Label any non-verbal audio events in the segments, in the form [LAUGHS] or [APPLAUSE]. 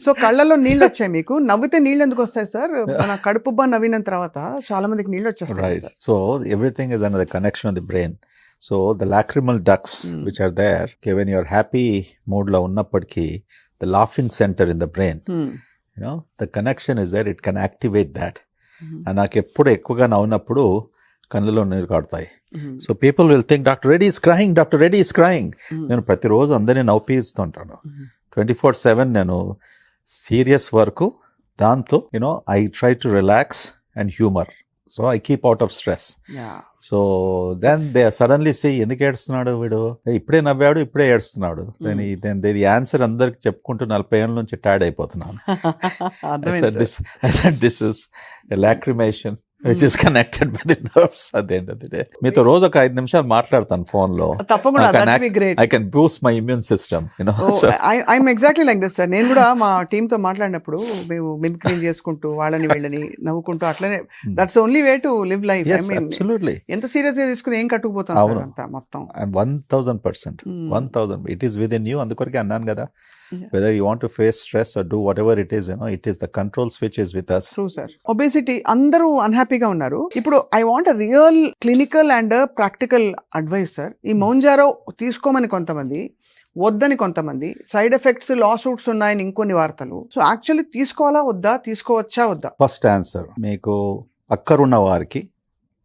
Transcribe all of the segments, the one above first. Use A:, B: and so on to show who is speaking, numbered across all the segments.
A: So కళ్ళలో నీళ్ళు వచ్చాయి మీకు? నవ్వితే నీళ్ళు ఎందుకు వస్తాయి సార్? మన కడుపు నవ్విన తర్వాత చాలా మందికి నీళ్ళు వచ్చేస్తాయి
B: so everything is and connection of the brain so the lacrimal ducts which are there even your happy మూడ్లో ఉన్నప్పటికీ the laughing centre in the brain you know the connection is there it can activate that నాకు ఎప్పుడు ఎక్కువగా నవ్వునప్పుడు కళ్ళలో నీరు కాడతాయి. So people will think doctor Reddy is crying doctor Reddy is
A: crying
B: నేను ప్రతిరోజు అందరినీ
A: నవ్వు
B: ట్వంటీ ఫోర్ సెవెన్ నేను సీరియస్ వరకు దాంతో you know I try to relax and humour so I keep out of
A: stress.
B: So then they suddenly see ఎందుకు ఏడుస్తున్నాడు వీడు ఇప్పుడే నవ్వాడు ఇప్పుడే ఏడుస్తున్నాడు
A: Hmm.
B: దెన్ దీని ఆన్సర్ అందరికి చెప్పుకుంటూ నలభై ఏళ్ళ నుంచి టైర్డ్ అయిపోతున్నాను. This is lacrimation which is connected by the nerves at the end of the day మీతో రోజు ఒక ఐదు నిమిషాలు మాట్లాడతాను ఫోన్లో.
A: తప్పకుండా
B: I can boost my immune system you know
A: I'm exactly like this sir నేను కూడా మా టీమ్తో మాట్లాడినప్పుడు మేము మిమిక్రీ చేసుకుంటూ వాళ్ళని వీళ్ళని నవ్వుకుంటూ అట్లనే. That's only way to
B: live
A: life
B: absolutely
A: ఎంత సీరియస్గా తీసుకుని ఏం కట్టుకుపోతాం. అంతా మొత్తం?
B: One
A: thousand
B: percent. One thousand it is within you అందుకొరకే అన్నాను కదా.
A: Yeah.
B: Whether you want to face stress or do whatever it is you know it is the control switch is with us
A: true sir obesity అందరూ అన్హ్యాపీగా ఉన్నారు. ఇప్పుడు I want real clinical and practical advice sir ఈ Mounjaro తీసుకోమని కొంతమంది వద్దని కొంతమంది side effects lawsuits ఉన్నాయని ఇంకొన్ని వార్తలు. సో యాక్చువల్లీ తీసుకోవాలా వద్దా తీసుకోవచ్చా వద్దా?
B: ఫస్ట్ ఆన్సర్ మీకు అక్కరున్న వారికి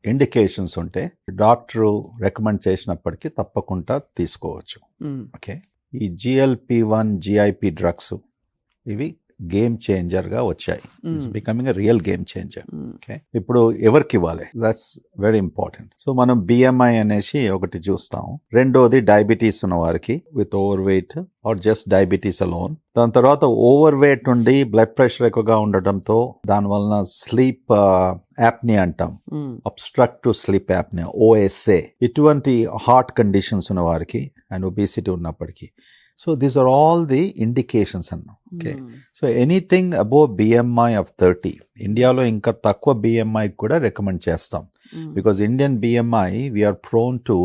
B: ఇండికేషన్స్ ఉంటే డాక్టరు రికమెండ్ చేసినప్పటికీ తప్పకుండా తీసుకోవచ్చు. ఓకే ఈ జిఎల్పి వన్ జిఐపి డ్రగ్స్ ఇవి గేమ్ చేంజర్గా వచ్చాయి.
A: It's
B: hmm. Becoming a real game
A: changer.
B: Okay ఇప్పుడు ఎవరికి ఇవ్వాలి? దట్స్ వెరీ ఇంపార్టెంట్ సో మనం బిఎంఐ అనేసి ఒకటి చూస్తాం. రెండోది డయాబెటీస్ ఉన్న వారికి with over weight or just diabetes alone దాని తర్వాత ఓవర్ వెయిట్ ఉండి బ్లడ్ ప్రెషర్ ఎక్కువగా ఉండటంతో దాని వలన స్లీప్ యాప్ని అంటాం.
A: మ్మ్.
B: అబ్స్ట్రక్టివ్ స్లీప్ యాప్ని ఓఎస్ఏ ఇటువంటి హార్ట్ కండిషన్స్ ఉన్న వారికి అండ్ ఒబిసిటీ ఉన్నప్పటికీ so these are all the indications అన్న okay
A: hmm.
B: So anything above BMI of thirty ఇండియాలో ఇంకా తక్కువ బిఎంఐ కూడా రికమెండ్ చేస్తాం
A: మ్మ్.
B: Because Indian BMI we are prone to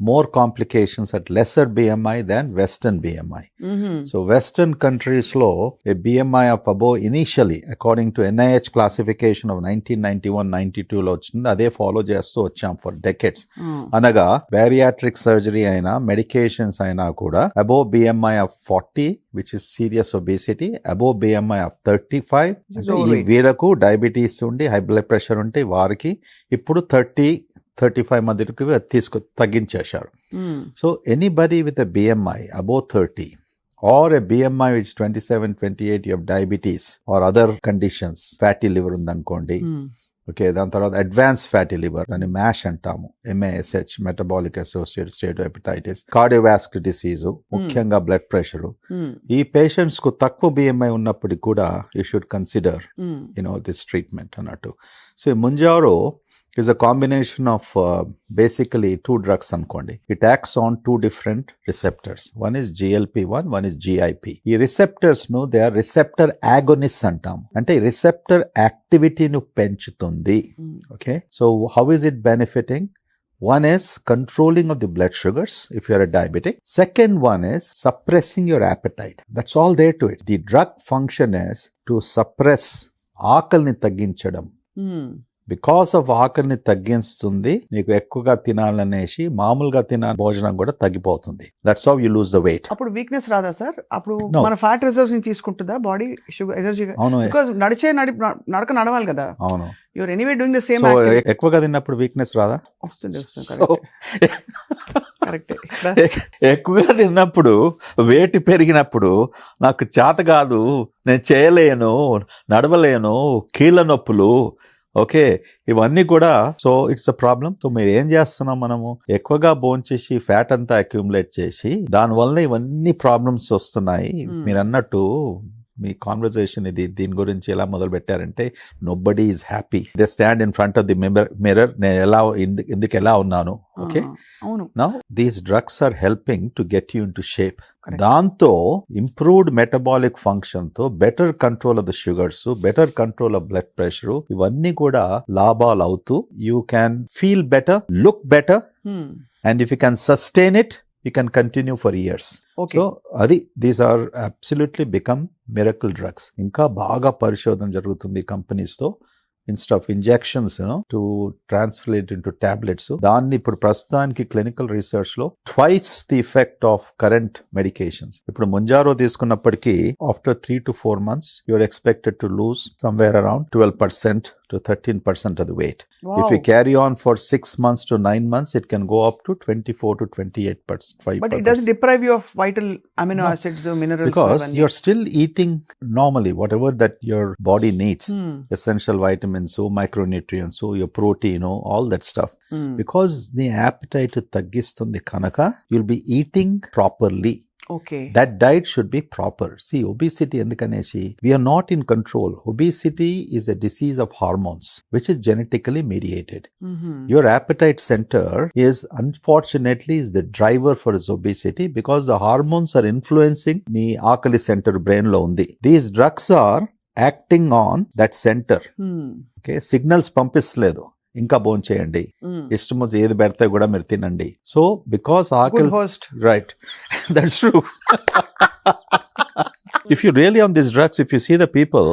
B: more complications at lesser BMI than western
A: BMI
B: hmm. So western కంట్రీస్లో a BMI of above initially according to NIH classification of nineteen ninety one ninety టూలో వచ్చింది అదే follow చేస్తూ వచ్చాం for decades
A: మ్మ్.
B: అనగా bariatric surgery అయినా medications అయినా కూడా above BMI of forty which is serious obesity above BMI of thirty
A: five is
B: ఈ. వీళ్ళకు డయాబెటీస్ ఉండి హై బ్లడ్ ప్రెషర్ ఉంటే వారికి ఇప్పుడు థర్టీ థర్టీ ఫైవ్ మధ్యకి తీసుకు తగ్గించేశారు. So anybody with a BMI above thirty or a BMI which twenty seven twenty eight you diabetes or other conditions fatty liver ఉందనుకోండి
A: hmm.
B: Okay దాని తర్వాత advance fatty liver దాన్ని MASH అంటాము MASH metabolic associate state hepatitis cardiovascular disease ముఖ్యంగా blood pressure
A: hmm.
B: ఈ పేషెంట్స్కు తక్కువ బిఎంఐ ఉన్నప్పటికీ కూడా you should consider. You know this treatment అన్నట్టు so Mounjaro a combination of uh, basically two drugs అనుకోండి it acts on two different receptors one is GLP one one is GIP ఈ రిసెప్టర్స్ను దే ఆర్ రిసెప్టర్ ఆగోనిస్ అంటాం అంటే receptor యాక్టివిటీను పెంచుతుంది. Okay so how is it benefiting One is controlling of the blood sugars if you're a diabetic. Second one is suppressing your appetite. That's all there to it. The drug function is to suppress ఆకలిని తగ్గించడం. Because of ఆకలిని తగ్గిస్తుంది నీకు ఎక్కువగా తినాలనేసి మామూలుగా తిన భోజనం కూడా తగ్గిపోతుంది. That's how you lose the weight
A: అప్పుడు వీక్నెస్ రాదా సార్? అప్పుడు. మన ఫ్యాట్ రిజర్వ్స్ని తీసుకుంటుందా? బాడీ షుగర్ ఎనర్జీ
B: అవును.
A: బికాస్ నడిచే నడి నడక నడవాలి కదా.
B: అవును.
A: Your anyway doing the
B: same ఎక్కువగా తిన్నప్పుడు వీక్నెస్ రాదా?
A: వస్తుంది కరెక్ట్ [LAUGHS]
B: ఎక్కువగా తిన్నప్పుడు వేటి పెరిగినప్పుడు నాకు చేత కాదు నేను చేయలేను నడవలేను కీళ్ళ నొప్పులు ఓకే ఇవన్నీ కూడా so it's a problem so మీరు ఏం చేస్తున్నాం మనము? ఎక్కువగా భోంచేసి ఫ్యాట్ అంతా అక్యూములేట్ చేసి దానివల్ల ఇవన్నీ ప్రాబ్లమ్స్ వస్తున్నాయి. మీరు అన్నట్టు మీ కాన్వర్జేషన్ ఇది దీని గురించి ఎలా మొదలు పెట్టారంటే nobody is happy they stand in front of the mirror నేను ఎలా ఎందుకు ఎలా ఉన్నాను? Okay now these drugs are helping to get you into
A: shape.
B: దాంతో ఇంప్రూవ్డ్ మెటబాలిక్ ఫంక్షన్తో better control of the sugars better control of blood pressure ఇవన్నీ కూడా లాభాలు అవుతూ you can feel better look
A: better.
B: And if you can sustain it you can continue for years
A: okay
B: so అది these are absolutely become miracle drugs ఇంకా బాగా పరిశోధన జరుగుతుంది కంపెనీస్తో. Instead of injections to translate into tablets దాన్ని ఇప్పుడు ప్రస్తుతానికి clinical రీసెర్చ్లో twice the effect of current medications ఇప్పుడు Mounjaro తీసుకున్నప్పటికీ after three to four months you are expected to lose somewhere around twelve percent Two thirteen percent of the weight. If you carry on for six months to nine months, it can go up to 24 to 28 percent.
A: But it does deprive you of vital amino
B: No.
A: Acids minerals
B: Because you're still eating normally whatever that your body needs.
A: Hmm.
B: Essential vitamins, so micronutrients, so your protein, oh, all that stuff.
A: Hmm.
B: Because the appetite తగ్గిస్తుంది కనుక you'll be eating properly.
A: Okay
B: That diet should be proper. See, obesity ఎందుకనేసి we are not in control. Obesity is a disease of hormones, which is genetically mediated.
A: Mm-hmm.
B: Your appetite center is unfortunately is the driver for his obesity because the hormones are influencing the ఆకలి centre brain లో ఉంది these drugs are acting on that centre
A: Hmm.
B: Okay signals పంపిస్తలేదు ఇంకా భోంచేయండి ఇష్టం వచ్చి ఏది పెడితే కూడా మీరు తినండి. సో బికాస్ ఆకలి
A: host
B: right that's true if you really on this drugs if you see the people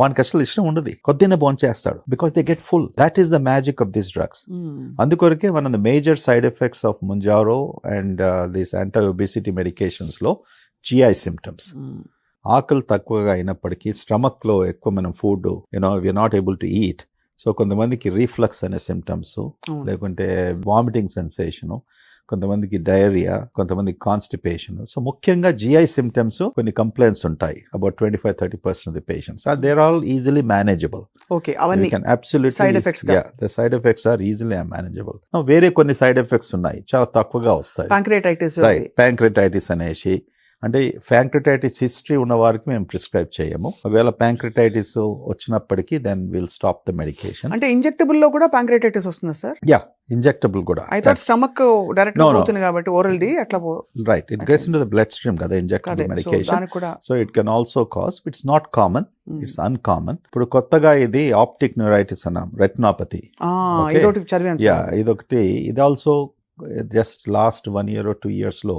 B: వానికి అసలు ఇష్టం ఉండదు. కొద్దినే భోంచేస్తాడు because they get full that is the magic of this drugs
A: Hmm.
B: అందుకొరకే one of the major side effects of Mounjaro and this anti obesity మెడికేషన్స్లో GI symptoms
A: Hmm.
B: ఆకలి తక్కువగా అయినప్పటికీ స్టమక్లో ఎక్కువ మనం food you know we are not able to eat so కొంతమందికి reflux అనే symptoms. లేకుంటే వామిటింగ్ సెన్సేషన్ కొంతమందికి డయేరియా కొంతమందికి కాన్స్టిపేషన్ సో ముఖ్యంగా జిఐ సిమ్టమ్స్ కొన్ని కంప్లైంట్స్ ఉంటాయి about twenty five thirty percent of the patients they're all easily
A: manageable
B: okay
A: అవన్నీ గా.
B: yeah the side effects are easily manageable. Now, వేరే కొన్ని సైడ్ ఎఫెక్ట్స్ ఉన్నాయి చాలా తక్కువగా వస్తాయి.
A: ప్యాంక్రేటైటిస్
B: రైట్ ప్యాంక్రిటైటిస్ అనేసి అంటే ప్యాంక్రిటైటిస్ హిస్టరీ ఉన్న వారికి మేము ప్రిస్క్రైబ్ చేయము. ఒకవేళ ప్యాంక్రిటైటిస్ వచ్చినప్పటికీ then will stop the medication
A: అంటే ఇంజెక్టబుల్లో కూడా ప్యాంక్రేటైటిస్ వస్తుందా సార్?
B: యా ఇంజెక్టబుల్ కూడా.
A: I thought
B: stomach direct.
A: పోతుంది కాబట్టి ఓరల్ ది అట్లా
B: right it gets in the blood stream కదా
A: injectable
B: medication so it can also cause it's not
A: common.
B: It's uncommon ఇప్పుడు కొత్తగా ఇది ఆప్టిక్ న్యూరైటిస్ అన్నాం రెటినాపతి
A: ఇదొకటి
B: ఇది also just last one year two ఇయర్స్లో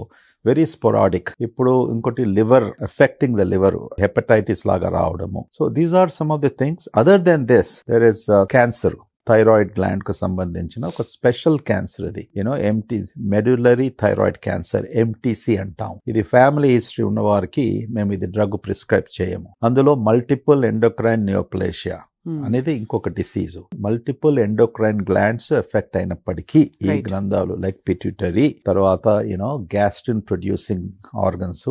B: వెరీ స్పొరాడిక్ ఇప్పుడు ఇంకోటి liver affecting the liver hepatitis లాగా రావడము. So these are some of the things other than this there is cancer thyroid గ్లాండ్కు సంబంధించిన ఒక స్పెషల్ క్యాన్సర్ ఇది. You know MT medullary thyroid cancer MTC అంటాం. ఇది ఫ్యామిలీ హిస్టరీ ఉన్న వారికి మేము ఇది డ్రగ్ ప్రిస్క్రైబ్ చేయము. అందులో మల్టిపుల్ ఎండోక్రైన్ నియోప్లేషియా అనేది ఇంకొక disease multiple endocrine glands effect అయినప్పటికీ ఈ. గ్రంథాలు లైక్ పిట్యూటరీ తర్వాత you know gastrin producing organs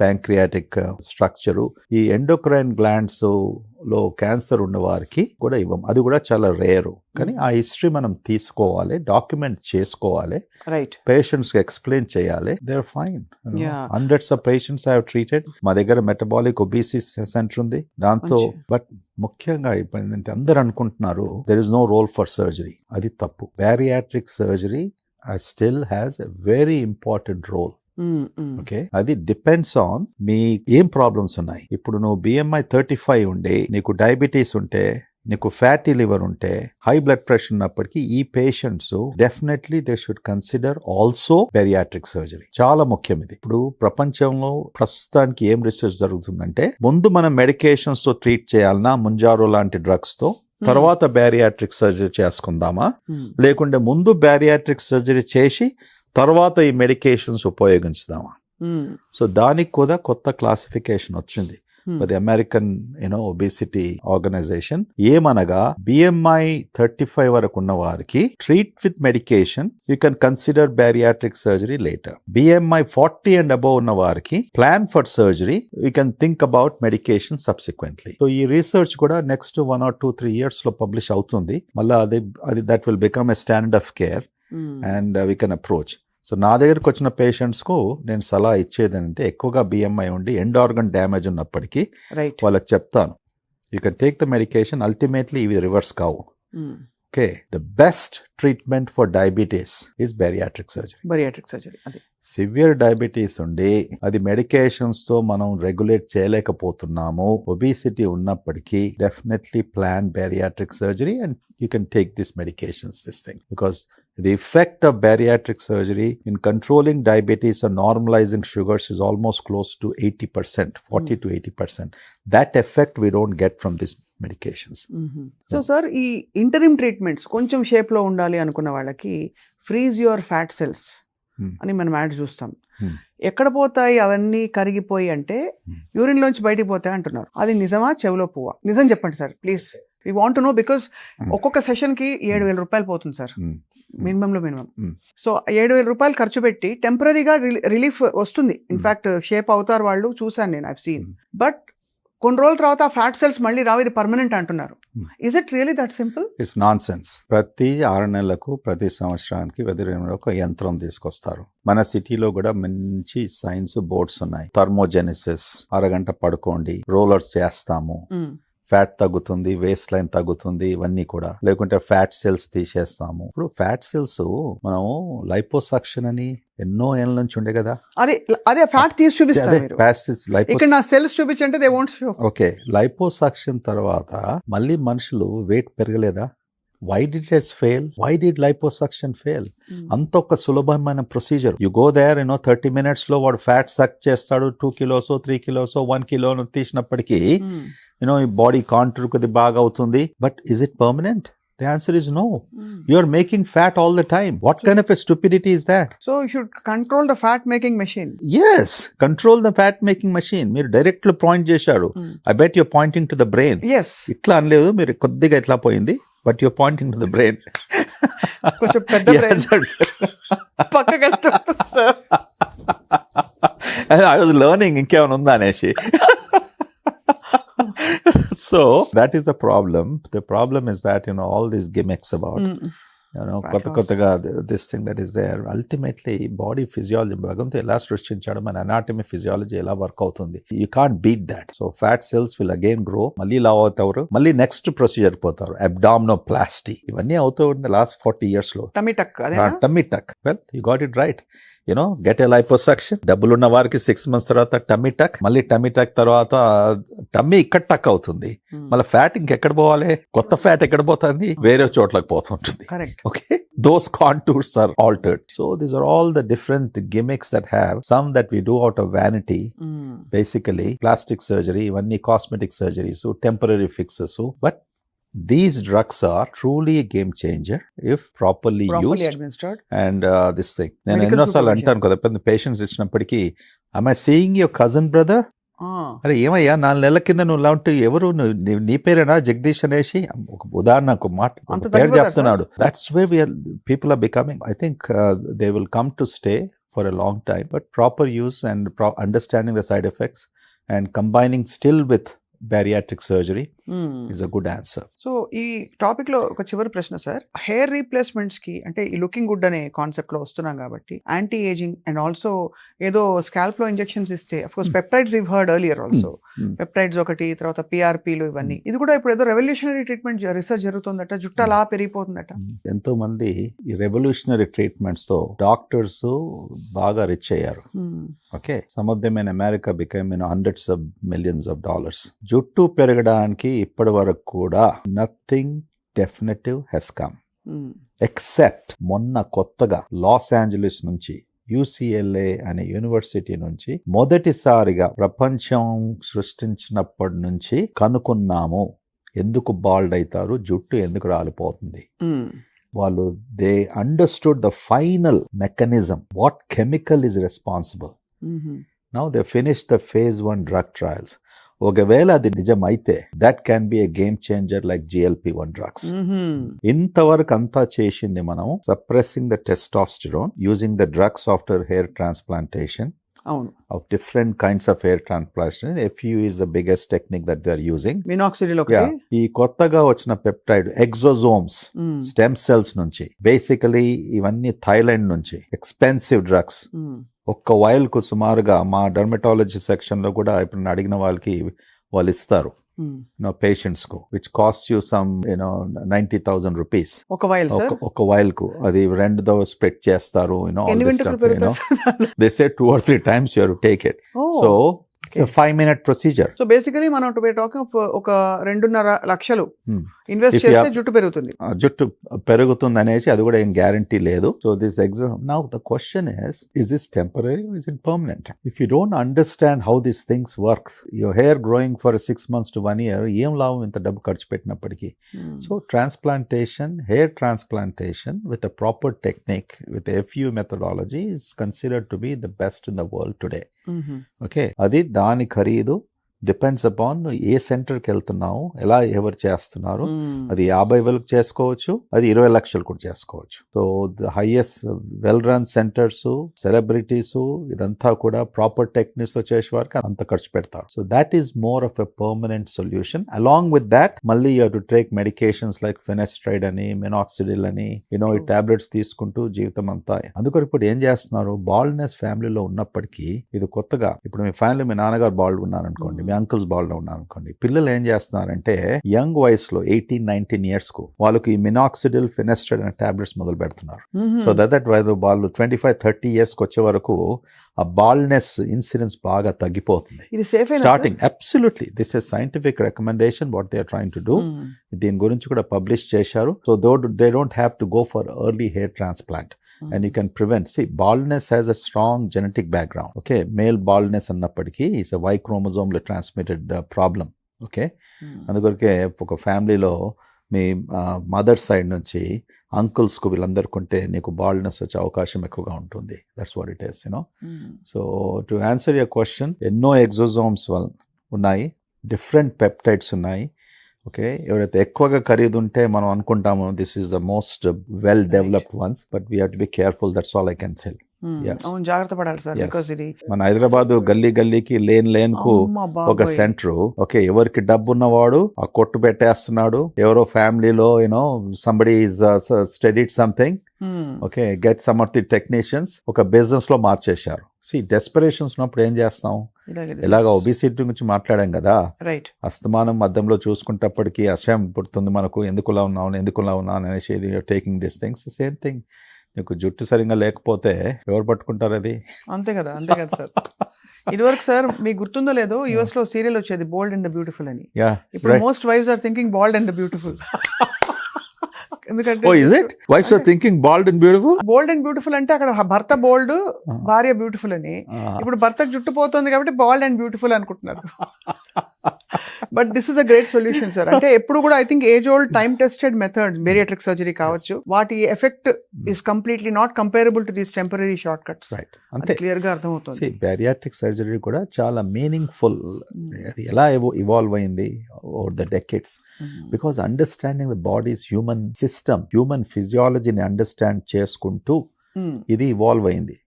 B: pancreatic structure ఈ ఎండోక్రైన్ గ్లాండ్స్లో క్యాన్సర్ ఉన్న వారికి కూడా ఇవ్వం. అది కూడా చాలా రేరు కానీ ఆ హిస్టరీ మనం తీసుకోవాలి డాక్యుమెంట్ చేసుకోవాలి.
A: రైట్
B: పేషెంట్స్ ఎక్స్ప్లెయిన్ చేయాలి. They are
A: fine.
B: Hundreds of patients have treated మా దగ్గర మెటబాలిక్ ఒబీసిస్ సెంటర్ ఉంది. దాంతో. బట్ ముఖ్యంగా ఇప్పుడు ఏంటంటే అందరు అనుకుంటున్నారు there is no role for surgery అది తప్పు. Bariatric surgery still has a very important role okay? అది డిపెండ్స్ ఆన్ మీ ఏం ప్రాబ్లమ్స్ ఉన్నాయి. ఇప్పుడు నువ్వు బిఎంఐ థర్టీ ఫైవ్ ఉండి నీకు డయాబెటీస్ ఉంటే నీకు ఫ్యాటీ లివర్ ఉంటే హై బ్లడ్ ప్రెషర్ ఉన్నప్పటికీ ఈ patients definitely they should consider also bariatric surgery చాలా ముఖ్యం ఇది. ఇప్పుడు ప్రపంచంలో ప్రస్తుతానికి ఏం రీసెర్చ్ జరుగుతుందంటే ముందు మనం మెడికేషన్స్తో ట్రీట్ చేయాలన్నా ముంజారో లాంటి డ్రగ్స్తో తర్వాత బ్యారియాట్రిక్ సర్జరీ చేసుకుందామా? లేకుంటే ముందు బ్యారియాట్రిక్ సర్జరీ చేసి తర్వాత ఈ మెడికేషన్స్ ఉపయోగించుదామా? సో దానికి కూడా కొత్త క్లాసిఫికేషన్ వచ్చింది. The American you know obesity organisation ఏమనగా బిఎంఐ థర్టీ ఫైవ్ వరకు ఉన్న వారికి treat with medication you can consider bariatric surgery later BMI forty and above ఉన్న వారికి plan for surgery you can think about medication subsequently so ఈ research కూడా next one or two three ఇయర్స్లో publish అవుతుంది. మళ్ళీ అది అది that will become a standard of care and we can approach so నా దగ్గరకు వచ్చిన పేషెంట్స్కు నేను సలహా ఇచ్చేది అంటే ఎక్కువగా బిఎంఐ ఉండి ఎండ్ ఆర్గన్ డ్యామేజ్ ఉన్నప్పటికీ వాళ్ళకి చెప్తాను. You can take the medication ultimately ఇవి రివర్స్ కావు. Okay the best treatment for diabetes is bariatric
A: surgery bariatric surgery
B: severe diabetes ఉండి అది మెడికేషన్స్తో మనం రెగ్యులేట్ చేయలేకపోతున్నాము. ఒబిసిటీ ఉన్నప్పటికీ definitely plan bariatric surgery and you can take this medications this thing because The effect of bariatric surgery in controlling diabetes and normalizing sugars is almost close to 80%, 40 to 80%. That effect we don't get from these medications.
A: So sir ఈ interim treatments కొంచెం షేప్లో ఉండాలి అనుకున్న వాళ్ళకి freeze your fat cells
B: Hmm.
A: అని మనం add చూస్తాం.
B: Hmm.
A: ఎక్కడ పోతాయి? అవన్నీ కరిగిపోయి అంటే
B: Hmm.
A: యూరిన్ లోంచి బయటికి పోతాయి అంటున్నారు. అది నిజమా? చెవిలో పువ్వా? నిజం చెప్పండి sir please we want know because
B: Hmm.
A: ఒక్కొక్క సెషన్కి ఏడు వేల రూపాయలు పోతుంది సార్
B: Hmm.
A: మినిమం. సో ఏడు వేల రూపాయలు ఖర్చు పెట్టి టెంపరీగా రిలీఫ్ వస్తుంది. ఇన్ఫాక్ట్ షేప్ అవుతారు వాళ్ళు చూసాను నేను ఐవ్ సీన్. బట్ కొన్ని రోజుల తర్వాత ఆ ఫ్యాట్ సెల్స్ మళ్ళీ రావు ఇది పర్మనెంట్ అంటున్నారు. Is it really that
B: simple it's nonsense ప్రతి ఆరు నెలలకు ప్రతి సంవత్సరానికి వెదర్ ఒక యంత్రం తీసుకొస్తారు. మన సిటీలో కూడా మంచి సైన్స్ బోర్డ్స్ ఉన్నాయి. థర్మోజెనిసిస్ అరగంట పడుకోండి రోలర్స్ చేస్తాము. ఫ్యాట్ తగ్గుతుంది వేస్ట్ లైన్ తగ్గుతుంది ఇవన్నీ కూడా. లేకుంటే ఫ్యాట్ సెల్స్ తీసేస్తాము. ఇప్పుడు ఫ్యాట్ సెల్స్ మనం లైపోసక్షన్ అని ఎన్నో ఏళ్ళ నుంచి ఉండే కదా.
A: అదే అదే ఫ్యాట్ తీసి చూపిస్తారు నా cells చూపించంటే they won't show
B: okay liposuction తర్వాత మళ్ళీ మనుషులు weight పెరగలేదా? Why did it's fail why did liposuction fail అంత ఒక సులభమైన procedure you go there you know thirty మినిట్స్లో వాడు ఫ్యాట్ సక్ చేస్తాడు. Two kilos three kilos one kilo తీసినప్పటికీ you know ఈ బాడీ కాంటూర్ కొద్ది బాగా అవుతుంది but is it permanent the answer is no you are making fat all the time what kind of a stupidity is that
A: so you should control the fat making machine
B: yes control the fat making machine మీరు డైరెక్ట్లో point చేశారు. I bet you're pointing to the brain
A: yes
B: ఇట్లా అనలేదు మీరు కొద్దిగా ఇట్లా పోయింది but you're pointing to the brain
A: కొంచెం పెద్ద. పక్కకి
B: ఐ వాజ్ లెర్నింగ్ ఇంకేమైనా ఉందా అనేసి. So that is the problem the problem is that you know all these gimmicks about you know
A: Fat
B: కొత్త
A: loss.
B: కొత్తగా this thing that is there ultimately body physiology భగవంతు ఎలా సృష్టించాడు మన అనాటమీ ఫిజియాలజీ ఎలా వర్క్ అవుతుంది? You can't beat that so fat cells will again grow మళ్ళీ లావ్ అవుతారు. మళ్ళీ నెక్స్ట్ ప్రొసీజర్ పోతారు. అబ్డామినో ప్లాస్టీ ఇవన్నీ అవుతూ ఉంది లాస్ట్ ఫార్టీ ఇయర్స్లో.
A: టమీ టక్ అదేనా?
B: Tummy tuck well you got it right you know get a liposuction డబ్బులున్న వారికి సిక్స్ మంత్స్ తర్వాత టమ్మీ టక్ మళ్ళీ టమ్మీ టక్ తర్వాత టమ్మీ ఇక్కడ టక్ అవుతుంది.
A: Hmm.
B: మళ్ళీ ఫ్యాట్ ఇంకెక్కడ పోవాలి? కొత్త ఫ్యాట్ ఎక్కడ పోతుంది? వేరే చోట్లకు పోతుంటుంది. Okay? Those contours are altered. So these are all the different gimmicks that have some that we do out of vanity. Basically plastic surgery ఇవన్నీ cosmetic surgeries temporary fixes but these drugs are truly game changer if properly
A: properly
B: used
A: administered
B: and this thing నేను
A: Medical
B: ఎన్నోసార్లు
A: supervision.
B: అంటాను కదా పెద్ద patients ఇచ్చినప్పటికీ I seeing your cousin brother అరే ఏమయ్యా నాలుగు నెలల కింద నువ్వు లాంటి ఎవరు? నువ్వు- నీ- నీ పేరేనా? జగదీష్ అనేసి? ఒక ఉదాహరణకు మాట ఒక
A: అంత
B: పేరు
A: తగ్గిపోతారు
B: చెప్తున్నాడు. That's way we are people are becoming I think they will come to stay for a long time but proper use and understanding the side effects and combining still with bariatric surgery is a good
A: answer so ఈ టాపిక్లో ఒక చివరి ప్రశ్న sir hair రీప్లేస్మెంట్స్కి అంటే ఈ looking good అనే కాన్సెప్ట్లో వస్తున్నాం కాబట్టి యాంటీ ఏజింగ్ అండ్ ఆల్సో ఏదో స్కాల్ప్లో ఇంజెక్షన్స్ ఇస్తే of course peptides we've heard earlier also
B: Hmm.
A: Peptides ఒకటి తర్వాత పిఆర్పీలు ఇవన్నీ. ఇది కూడా ఇప్పుడు ఏదో రెవల్యూషనరీ ట్రీట్మెంట్ రిసర్చ్ జరుగుతుందట జుట్టు అలా పెరిగిపోతుందట.
B: ఎంతో మంది ఈ రెవల్యూషనరీ ట్రీట్మెంట్స్తో డాక్టర్స్ బాగా రిచ్ అయ్యారు.
A: Hmm.
B: Okay. Some of them in America become in hundreds of millions of dollars. జుట్టు పెరగడానికి ఇప్పటి వరకు కూడా nothing definitive has come.
A: Hmm.
B: Except మొన్న కొత్తగా లాస్ ఏంజలీస్ నుంచి యూసిఎల్ఏ అనే యూనివర్సిటీ నుంచి మొదటిసారిగా ప్రపంచం సృష్టించినప్పటి నుంచి కనుక్కున్నాము. ఎందుకు బాల్డ్ అవుతారు జుట్టు ఎందుకు రాలిపోతుంది?
A: Hmm.
B: వాళ్ళు they understood the final mechanism what chemical is
A: responsible.
B: Now they finish the phase one drug trials ఒకవేళ అది నిజమైతే that can be a game changer like GLP one
A: drugs.
B: ఇంతవరకు అంతా చేసింది మనం suppressing the testosterone using the drugs after hair transplantation
A: అవును.
B: Of different kinds of hair transplantation FUE is the biggest technique that they are
A: using minoxidil
B: ఈ కొత్తగా వచ్చిన peptide exosomes. Stem cells నుంచి basically ఇవన్నీ థైలాండ్ నుంచి expensive drugs. ఒక్క వైల్కు సుమారుగా మా డర్మటాలజీ సెక్షన్లో కూడా ఇప్పుడు అడిగిన వాళ్ళకి వాళ్ళు ఇస్తారు. You know పేషెంట్స్కు which cost you some you know ninety thousand rupees
A: ఒక వైల్
B: ఒక వైల్కు అది రెండుదో స్ప్రెడ్ చేస్తారు you know they say two or three times you're
A: take
B: it. So five minute procedure
A: so basically మనం టాకింగ్ ఒక రెండున్నర లక్షలు
B: Hmm.
A: ఇన్వెస్ట్ చేస్తే జుట్టు పెరుగుతుంది.
B: జుట్టు పెరుగుతుంది అనేసి అది కూడా ఏం గ్యారంటీ లేదు. So this exam now the question is is this temporary is it permanent if you don't understand how this things work your hair growing for six months to one year ఏం లాభం ఇంత డబ్బు ఖర్చు పెట్టినప్పటికీ. So transplantation with a proper technique with a FU methodology is considered to be the best in the world today.
A: Mhm.
B: Okay అది దాని ఖరీదు depends upon ఏ సెంటర్కి వెళ్తున్నావు ఎలా ఎవరు చేస్తున్నారు
A: Hmm.
B: అది యాభై వేలకు చేసుకోవచ్చు అది ఇరవై లక్షలు కూడా చేసుకోవచ్చు. So the highest well run centres celebrities ఇదంతా కూడా ప్రాపర్ టెక్నిక్స్ వచ్చేసే వరకు అంత ఖర్చు పెడతారు. So that is more of a permanent solution along with that మళ్ళీ you to take medications like finasteride అని మినాక్సిడిల్ అని యూనో ఈ. టాబ్లెట్స్ తీసుకుంటూ జీవితం అంతా. అందుకని ఇప్పుడు ఏం చేస్తున్నారు బాల్డ్నెస్ ఫ్యామిలీలో ఉన్నప్పటికీ ఇది కొత్తగా ఇప్పుడు మీ ఫ్యామిలీ మీ నాన్నగారు బాల్డ్ ఉన్నారనుకోండి మీ అంకుల్స్ బాల్డ్ ఉన్నారనుకోండి పిల్లలు ఏం చేస్తున్నారంటే యంగ్ వయసులో ఎయిటీన్ నైన్టీన్ ఇయర్స్కు వాళ్ళకి మినాక్సిడిల్ ఫినెస్టెడ్ అనే టాబ్లెట్స్ మొదలు పెడుతున్నారు. సో దట్ వాళ్ళు ట్వంటీ ఫైవ్ థర్టీ ఇయర్స్కి వచ్చే వరకు ఆ బాల్డ్నెస్ ఇన్సిడెన్స్ బాగా తగ్గిపోతుంది. Starting absolutely this is scientific recommendation what they are trying to
A: do.
B: దీని గురించి కూడా పబ్లిష్ చేశారు. So though they don't have to go for early hair transplant and you can prevent. See, baldness has a strong genetic background. Okay, male baldness అన్నప్పటికీ a Y chromosome transmitted uh, problem. Okay, అందుకొరకే ఒక ఫ్యామిలీలో మీ mother side నుంచి అంకుల్స్కు వీళ్ళందరికీ ఉంటే నీకు baldness వచ్చే అవకాశం ఎక్కువగా ఉంటుంది that's what it is
A: you know.
B: So to answer your question ఎన్నో ఎగ్జోజోమ్స్ వల్ ఉన్నాయి డిఫరెంట్ పెప్టైడ్స్ ఉన్నాయి ఓకే? ఎవరైతే ఎక్కువగా ఖరీదు ఉంటే మనం అనుకుంటాము this is the most well developed ones but we to be careful that's all I
A: can
B: tell.
A: అవును జాగ్రత్త పడాలి సార్
B: Yes.
A: బికాస్ ఇది
B: మన హైదరాబాద్ గల్లీ గల్లీకి లేన్
A: లేన్కు
B: ఒక. సెంటర్. ఓకే? ఎవరికి డబ్బు ఉన్నవాడు ఆ కొట్టు పెట్టేస్తున్నాడు. ఎవరో ఫ్యామిలీలో you know somebody studied
A: something.
B: Okay? Get some of the technicians ఒక బిజినెస్లో మార్చేశారు. సి డెస్పరేషన్స్ ఉన్నప్పుడు ఏం చేస్తాం?
A: ఇలాగే
B: ఒబిసిటీ గురించి మాట్లాడాం కదా?
A: రైట్
B: అస్తమానం మధ్యంలో చూసుకుంటప్పటికి అసహ్యం పుడుతుంది మనకు. ఎందుకులా ఉన్నాను ఎందుకులా ఉన్నాను అనేసి taking this things same thing నీకు జుట్టు సరిగా లేకపోతే ఎవరు పట్టుకుంటారు అది?
A: అంతే కదా అంతే కదా సార్. ఇదివరకు సార్ మీకు గుర్తుందో లేదో యుఎస్లో సీరియల్ వచ్చేది బోల్డ్ అండ్ బ్యూటిఫుల్ అని.
B: యా
A: ఇప్పుడు. Most wives are thinking bald and beautiful ఎందుకంటే
B: ఓ is it wife are thinking bald and beautiful
A: bold and beautiful అంటే అక్కడ భర్త బోల్డ్ భార్య బ్యూటిఫుల్ అని. ఇప్పుడు భర్తకు జుట్టు పోతుంది కాబట్టి బాల్డ్ అండ్ బ్యూటిఫుల్ అనుకుంటున్నారు. But this is a great solution sir అంటే ఎప్పుడు కూడా I think age old time tested methods bariatric surgery కావచ్చు. వాటి effect is completely not comparable to these temporary short cuts
B: right అంతే.
A: క్లియర్గా అర్థమవుతుంది
B: బ్యారియాట్రిక్ సర్జరీ కూడా చాలా మీనింగ్ఫుల్ అది ఎలా ఇవాల్వ్ అయింది? Over the decades because understanding the bodies human system human ఫిజియాలజీని అండర్స్టాండ్ చేసుకుంటూ
A: Hmm.
B: ఇది ఇవాల్వ్ అయింది.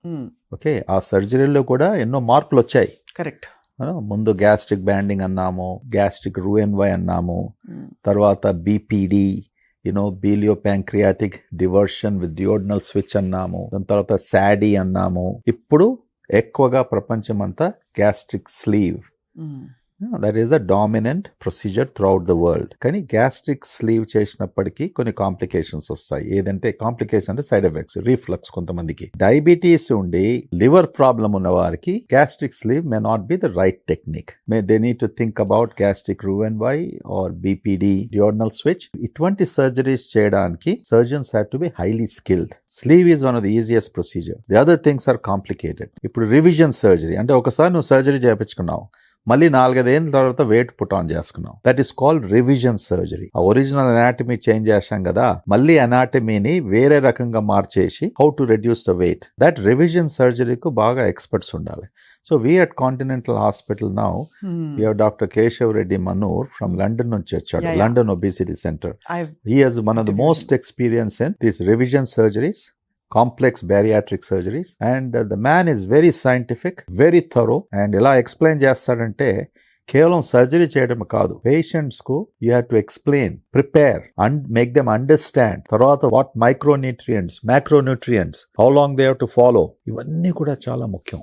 B: ఓకే ఆ సర్జరీలో కూడా ఎన్నో మార్పులు వచ్చాయి.
A: కరెక్ట్
B: ముందు గ్యాస్ట్రిక్ బ్యాండింగ్ అన్నాము గ్యాస్ట్రిక్ రూఎన్వై అన్నాము తర్వాత BPD you know biliopancreatic diversion with duodenal switch అన్నాము దాని తర్వాత శాడీ అన్నాము. ఇప్పుడు ఎక్కువగా ప్రపంచం అంతా gastric sleeve that is the dominant procedure throughout the world కానీ గ్యాస్ట్రిక్ స్లీవ్ చేసినప్పటికీ కొన్ని కాంప్లికేషన్స్ వస్తాయి. ఏదంటే కాంప్లికేషన్ అంటే సైడ్ ఎఫెక్ట్స్ రీఫ్లక్స్ కొంతమందికి. డయాబెటీస్ ఉండి లివర్ ప్రాబ్లం ఉన్న వారికి gastric sleeve may not be the right technique may they need to think about gastric roux en Y or BPD duodenal switch ఇటువంటి సర్జరీస్ చేయడానికి surgeons have to be highly skilled sleeve is one of the easiest procedure the other things are complicated ఇప్పుడు revision surgery అంటే ఒకసారి నువ్వు surgery చేయించుకున్నావు. మళ్ళీ నాలుగైదేళ్ళ తర్వాత వెయిట్ పుట్ ఆన్ చేసుకున్నాం. That is called revision surgery ఆ ఒరిజినల్ అనాటమీ చేంజ్ చేశాం కదా మళ్ళీ అనాటమీని వేరే రకంగా మార్చేసి how to reduce the weight that revision సర్జరీకు బాగా ఎక్స్పర్ట్స్ ఉండాలి. So we at Continental Hospital now have doctor Keshav Reddy Manur from London నుంచి వచ్చాడు. London obesity
A: centre
B: he has one of the most experience in these revision surgeries. Complex bariatric surgeries. And uh, the man is very scientific very thorough. And ఎలా explain చేస్తాడంటే కేవలం surgery చేయడం కాదు. పేషెంట్స్కు you have to explain prepare and make them understand తర్వాత what micronutrients macronutrients how long they have to follow ఇవన్నీ కూడా చాలా ముఖ్యం.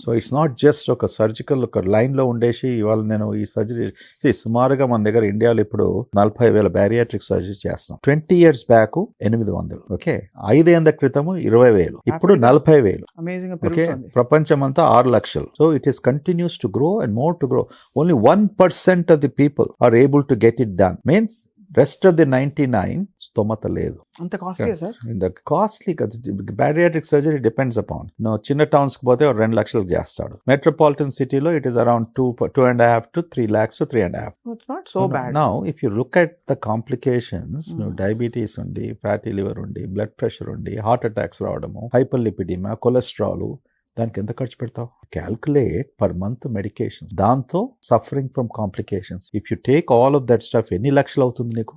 B: సో ఇట్స్ నాట్ జస్ట్ ఒక సర్జికల్ ఒక లైన్లో ఉండేసి ఇవాళ నేను ఈ సర్జరీ సుమారుగా మన దగ్గర ఇండియాలో ఇప్పుడు నలభై వేల బ్యారియాట్రిక్ సర్జరీ చేస్తాం. ట్వంటీ ఇయర్స్ బ్యాక్ ఎనిమిది వందలు. ఓకే ఐదేళ్ళ క్రితము ఇరవై వేలు. ఇప్పుడు. నలభై వేలు. ఓకే ప్రపంచం అంతా ఆరు లక్షలు. So it is continues to grow and more to grow only one percent of the people are able to get it done means rest of the ninety nine స్తోమత లేదు.
A: అంత కాస్ట్లీ సార్?
B: ద కాస్ట్లీ కదా bariatric surgery depends upon no చిన్న టౌన్స్కి పోతే రెండు లక్షలకు చేస్తాడు. మెట్రోపాలిటన్ సిటీలో it is around two two and half to three lakhs three
A: and half not so
B: bad now if you look at the
A: complications.
B: నువ్వు diabetes ఉండి ఫ్యాటీ లివర్ ఉండి బ్లడ్ ప్రెషర్ ఉండి హార్ట్ అటాక్స్ రావడము hyper లిపిడిమా cholesterol దానికి ఎంత ఖర్చు పెడతావు calculate per month medication దాంతో suffering from complications if you take all of that stuff ఎన్ని లక్షలు అవుతుంది నీకు.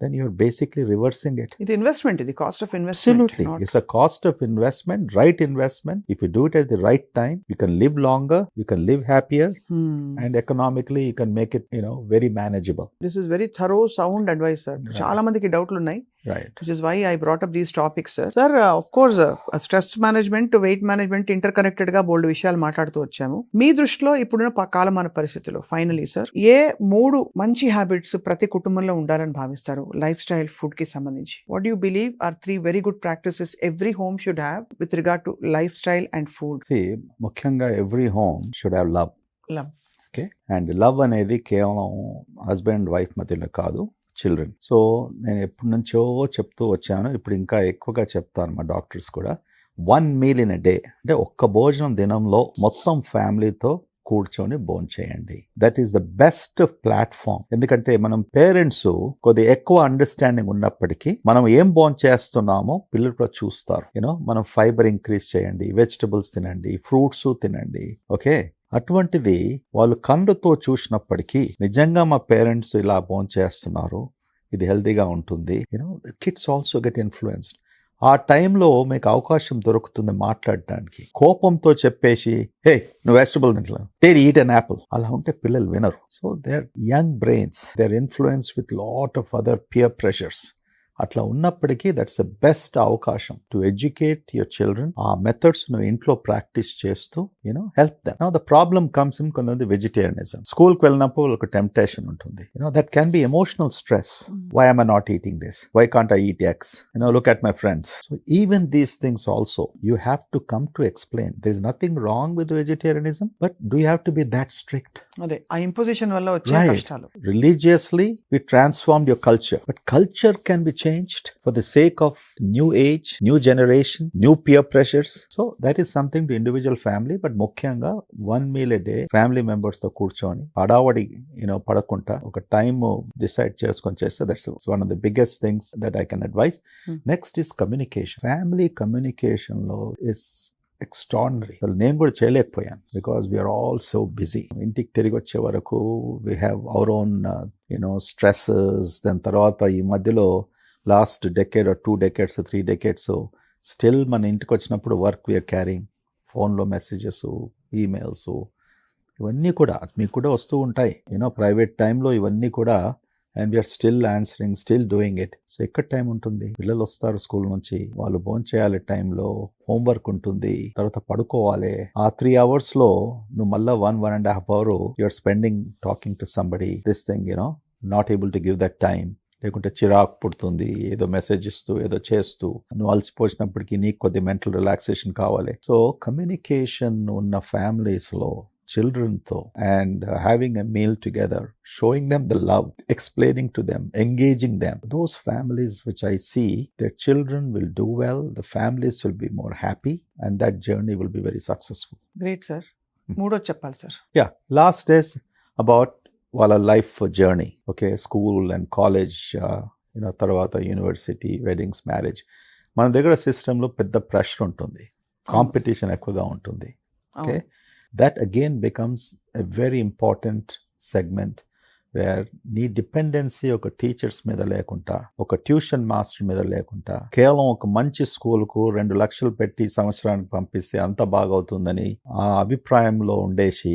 B: Then you're basically reversing it
A: ఇది ఇన్వెస్ట్మెంట్ ఇది cost of investment
B: Absolutely. It's a cost of investment, right investment. If you do it at the right time, you can live longer, you can live happier,
A: Hmm.
B: and economically you can make it, you know, very manageable.
A: This is very thorough sound advice sir
B: Right.
A: చాలా మందికి డౌట్లు ఉన్నాయి
B: Right.
A: Which is why I brought up these topics sir sir of course stress management weight management inter కనెక్టెడ్గా బోల్డ్ విషయాలు మాట్లాడుతూ వచ్చాము. మీ దృష్టిలో ఇప్పుడున్న కాలమాన పరిస్థితుల్లో ఫైనలీ సార్ ఏ మూడు మంచి హ్యాబిట్స్ ప్రతి కుటుంబంలో ఉండాలని భావిస్తారు? లైఫ్ స్టైల్ ఫుడ్కి సంబంధించి. What you believe are three very good practices every home should have with regard to lifestyle and food
B: See, ముఖ్యంగా every home should have love.
A: Love
B: okay and love అనేది కేవలం husband wife మధ్యలో కాదు. Children so నేను ఎప్పటి నుంచో చెప్తూ వచ్చాను. ఇప్పుడు ఇంకా ఎక్కువగా చెప్తాను మా డాక్టర్స్ కూడా. One meal in a day అంటే ఒక్క భోజనం దినంలో మొత్తం ఫ్యామిలీతో కూర్చొని భోజనం చేయండి. That is the best platform ఎందుకంటే మనం పేరెంట్స్ కొద్దిగా ఎక్కువ అండర్స్టాండింగ్ ఉన్నప్పటికీ మనం ఏం భోజనం చేస్తున్నామో పిల్లలు కూడా చూస్తారు. యూనో మనం ఫైబర్ ఇంక్రీజ్ చేయండి వెజిటబుల్స్ తినండి ఫ్రూట్స్ తినండి. ఓకే అటువంటిది వాళ్ళు కళ్ళతో చూసినప్పటికీ నిజంగా మా పేరెంట్స్ ఇలా భోంచేస్తున్నారు ఇది హెల్తీగా ఉంటుంది. You know kids also get influenced ఆ టైంలో మీకు అవకాశం దొరుకుతుంది మాట్లాడడానికి. కోపంతో చెప్పేసి హే నువ్వు వెజిటబుల్ తింటా టేర్ ఈట్ అన్ యాపిల్ అలా ఉంటే పిల్లలు వినరు. So they are young brains they are influence with lot of other peer pressures అట్లా ఉన్నప్పటికీ దట్స్ ద బెస్ట్ అవకాశం టు ఎడ్యుకేట్ యువర్ చిల్డ్రన్ ఆ మెథడ్స్ నువ్వు ఇంట్లో ప్రాక్టీస్ చేస్తూ you know help them no the problem comes in కొంతమంది vegetarianism స్కూల్కి వెళ్ళినప్పుడు ఒక టెంప్టేషన్ ఉంటుంది you know that can be emotional stress I not eating this? Why can't I eat X? You know, look at my friends. So even these things also, you have to come to explain. There's nothing wrong with vegetarianism, but do you have to be that strict?
A: అదే ఆ imposition వల్ల వచ్చే. కష్టాలు
B: Religiously, we transformed your culture, but culture can be changed for the sake of new age, new generation, new peer pressures. So that is something to individual family, but ముఖ్యంగా one meal a day family మెంబర్స్తో కూర్చొని పడావడి you know పడకుండా ఒక time decide చేసుకొని చేస్తే that's one of the biggest things that I
A: can
B: advise. Next is communication family కమ్యూనికేషన్లో is extraordinary అసలు నేను కూడా చేయలేకపోయాను because we're all so busy ఇంటికి తిరిగి వచ్చే వరకు we have our own you know stresses దాని తర్వాత ఈ మధ్యలో last decade two decades three decades. Still మన ఇంటికి వచ్చినప్పుడు వర్క్ వీఆర్ క్యారింగ్ ఫోన్లో మెసేజెస్ ఈమెయిల్స్ ఇవన్నీ కూడా మీకు కూడా వస్తూ ఉంటాయి. యూనో ప్రైవేట్ టైంలో ఇవన్నీ కూడా and we're still answering still doing it so ఎక్కడ టైం ఉంటుంది? పిల్లలు వస్తారు స్కూల్ నుంచి వాళ్ళు భోంచేయాలి టైంలో హోంవర్క్ ఉంటుంది తర్వాత పడుకోవాలి. ఆ త్రీ అవర్స్లో నువ్వు మళ్ళీ one one and half hour you're spending talking to somebody this thing you know not able to give that time లేకుంటే చిరాకు పుడుతుంది ఏదో మెసేజ్ ఇస్తూ ఏదో చేస్తూ నువ్వు అలసిపోసినప్పటికీ నీకు కొద్ది మెంటల్ రిలాక్సేషన్ కావాలి సో కమ్యూనికేషన్ ఉన్న families లో childrenతో and uh, having a meal together, showing them the love, explaining to them, engaging them. Those families which I see, their children will do well, the families will be more happy, and that journey will be very successful.
A: Great sir
B: Hmm.
A: మూడోది చెప్పాలి సార్
B: Yeah, last is about వాళ్ళ life journey okay school and college తర్వాత university weddings marriage మన దగ్గర సిస్టంలో పెద్ద pressure ఉంటుంది. కాంపిటీషన్ ఎక్కువగా ఉంటుంది. Okay that again becomes a very important segment where నీ డిపెండెన్సీ ఒక టీచర్స్ మీద లేకుండా ఒక ట్యూషన్ మాస్టర్ మీద లేకుండా కేవలం ఒక మంచి స్కూల్కు రెండు లక్షలు పెట్టి సంవత్సరానికి పంపిస్తే అంత బాగవుతుందని ఆ అభిప్రాయంలో ఉండేసి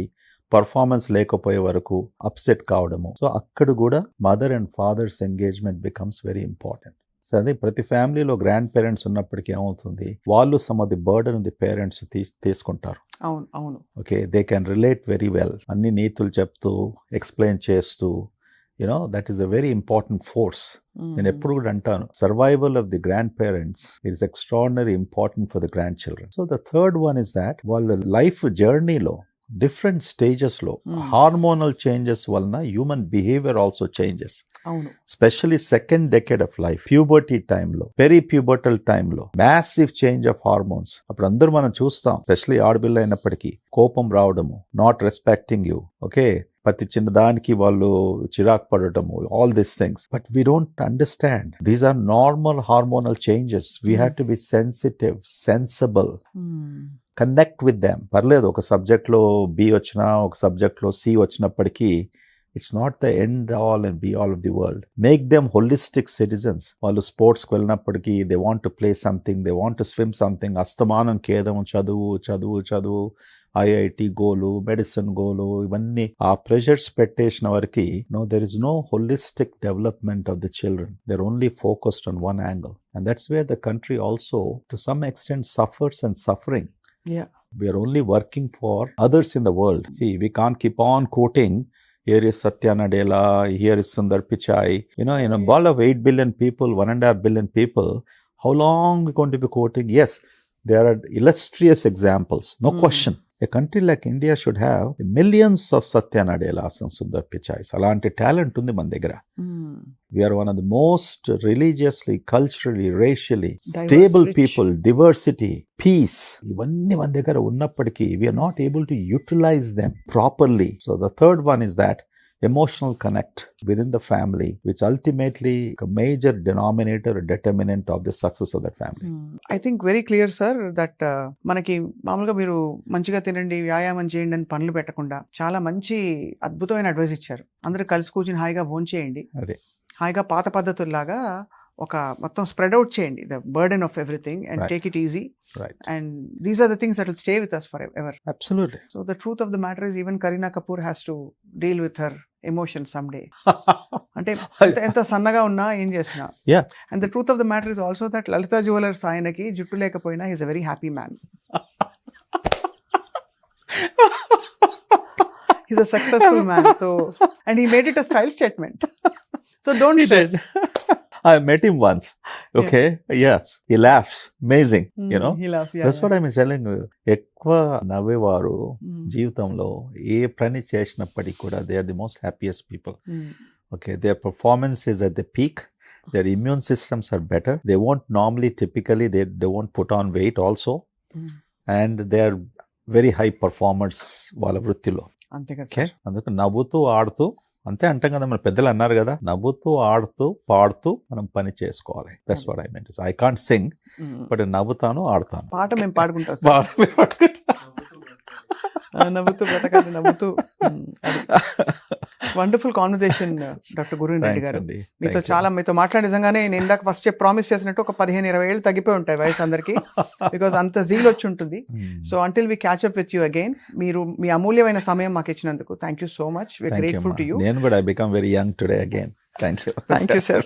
B: పర్ఫార్మెన్స్ లేకపోయే వరకు అప్సెట్ కావడము. సో అక్కడ కూడా mother and fathers engagement becomes very important so అదే ప్రతి ఫ్యామిలీలో గ్రాండ్ పేరెంట్స్ ఉన్నప్పటికీ ఏమవుతుంది? వాళ్ళు some of the burden the parents తీసుకుంటారు.
A: అవును అవును.
B: Okay they can relate very well అన్ని నీతులు చెప్తూ ఎక్స్ప్లెయిన్ చేస్తూ you know that is a very important force నేను ఎప్పుడు కూడా అంటాను survival of the grand parents it's extraordinary important for the grand children so the third one is that వాళ్ళ life జర్నీలో డిఫరెంట్ స్టేజెస్లో. హార్మోనల్ చేంజెస్ వలన human behaviour also changes.
A: అవును.
B: Specially second decade of life puberty టైంలో peripubertal టైంలో massive change of hormones. అప్పుడు అందరూ మనం చూస్తాం స్పెషల్లీ ఆడపిల్ల అయినప్పటికీ కోపం రావడము నాట్ రెస్పెక్టింగ్ యూ ఓకే ప్రతి చిన్న దానికి వాళ్ళు చిరాకు పడటము all these things but we don't understand these are normal hormonal changes we have to be sensitive
A: sensible.
B: Connect with them పర్లేదు ఒక సబ్జెక్ట్లో బి వచ్చినా ఒక సబ్జెక్ట్లో సి వచ్చినప్పటికీ it's not the end all and be all of the world make them holistic citizens వాళ్ళు స్పోర్ట్స్కి వెళ్ళినప్పటికీ they want to play something they want to swim something అస్తమానం కేదం చదువు చదువు చదువు ఐఐటి గోలు మెడిసిన్ గోలు ఇవన్నీ ఆ ప్రెషర్స్ పెట్టేసిన వరకు no there is no holistic development of the children they're only focused on one angle and that's where the country also to some extent suffers and suffering
A: Yeah.
B: we are only working for others in the world. See, we can't keep on quoting. Here is Satya Nadella, here is Sundar Pichai. You know, in a world of 8 billion people, 1.5 billion people, how long are we going to be quoting? Yes, there are illustrious examples, no
A: Mm.
B: question. A country like India should have millions of Satya Nadellas and Sundar Pichais. అలాంటి talent ఉంది మన దగ్గర
A: Mm.
B: we are one of the most religiously, culturally, racially
A: Diverse,
B: stable
A: rich.
B: people, diversity, peace. ఇవన్నీ మన దగ్గర ఉన్నప్పటికీ we are not able to utilize them properly. So the third one is connect within the family, which ultimately a major denominator or determinant of the success of that family.
A: I think very clear sir that మనకి మామూలుగా మీరు మంచిగా తినండి వ్యాయామం చేయండి అని పనులు పెట్టకుండా చాలా మంచి అద్భుతమైన అడ్వైస్ ఇచ్చారు అందరూ కలిసి కూర్చుని హాయిగా భోజనం చేయండి
B: అదే.
A: హాయిగా పాత పద్ధతుల్లాగా ఒక మొత్తం స్ప్రెడ్ అవుట్ చేయండి the burden of everything
B: and.
A: Take it easy
B: Right.
A: And these are the things that will stay with us forever
B: Absolutely.
A: So the truth of the matter is even Kareena Kapoor has to deal with her emotion some day అంటే ఎంత ఎంత సన్నగా ఉన్నా ఏం చేసినా.
B: Yeah.
A: And the truth of the matter is also that Lalitha jewellers ఆయనకి జుట్టు లేకపోయినా is a very happy man is a successful man so and he made it a style statement so don't
B: He did. I met him once. Okay. Yes. He laughs. Amazing. You know.
A: He loves
B: that's what I mean telling ఎక్కువ నవ్వేవారు జీవితంలో ఏ పని చేసినప్పటికీ కూడా they are the most happiest people okay their performance is at the peak their immune systems are better they won't normally typically they they won't put on weight also and they are very high performers వాళ్ళ వృత్తిలో.
A: అంతే కదా
B: అందుకు నవ్వుతూ ఆడుతూ అంతే అంటాం కదా మన పెద్దలు అన్నారు కదా నవ్వుతూ ఆడుతూ పాడుతూ మనం పని చేసుకోవాలి. That's what I mean I can't sing but నవ్వుతాను ఆడతాను.
A: పాట మేము పాడుకుంటాం
B: మీరు పట్టుకుంటారు.
A: ఆ, నవ్వుతూ బ్రతకాలి నవ్వుతూ wonderful conversation doctor
B: Guruvin
A: Reddy
B: garu.
A: మీతో. చాలా మీతో మాట్లాడే నిజంగానే నేను ఇందాక ఫస్ట్ ప్రామిస్ చేసినట్టు ఒక పదిహేను ఇరవై ఏళ్ళు తగ్గిపోయి ఉంటాయి వయసు అందరికి. బికాస్ అంత జీల్ వచ్చి ఉంటుంది. So until we catch up with you again మీరు మీ అమూల్యమైన సమయం మాకు ఇచ్చినందుకు
B: thank you
A: so
B: much
A: we grateful.
B: To you నేను కూడా I become very young today again thank you
A: thank you sir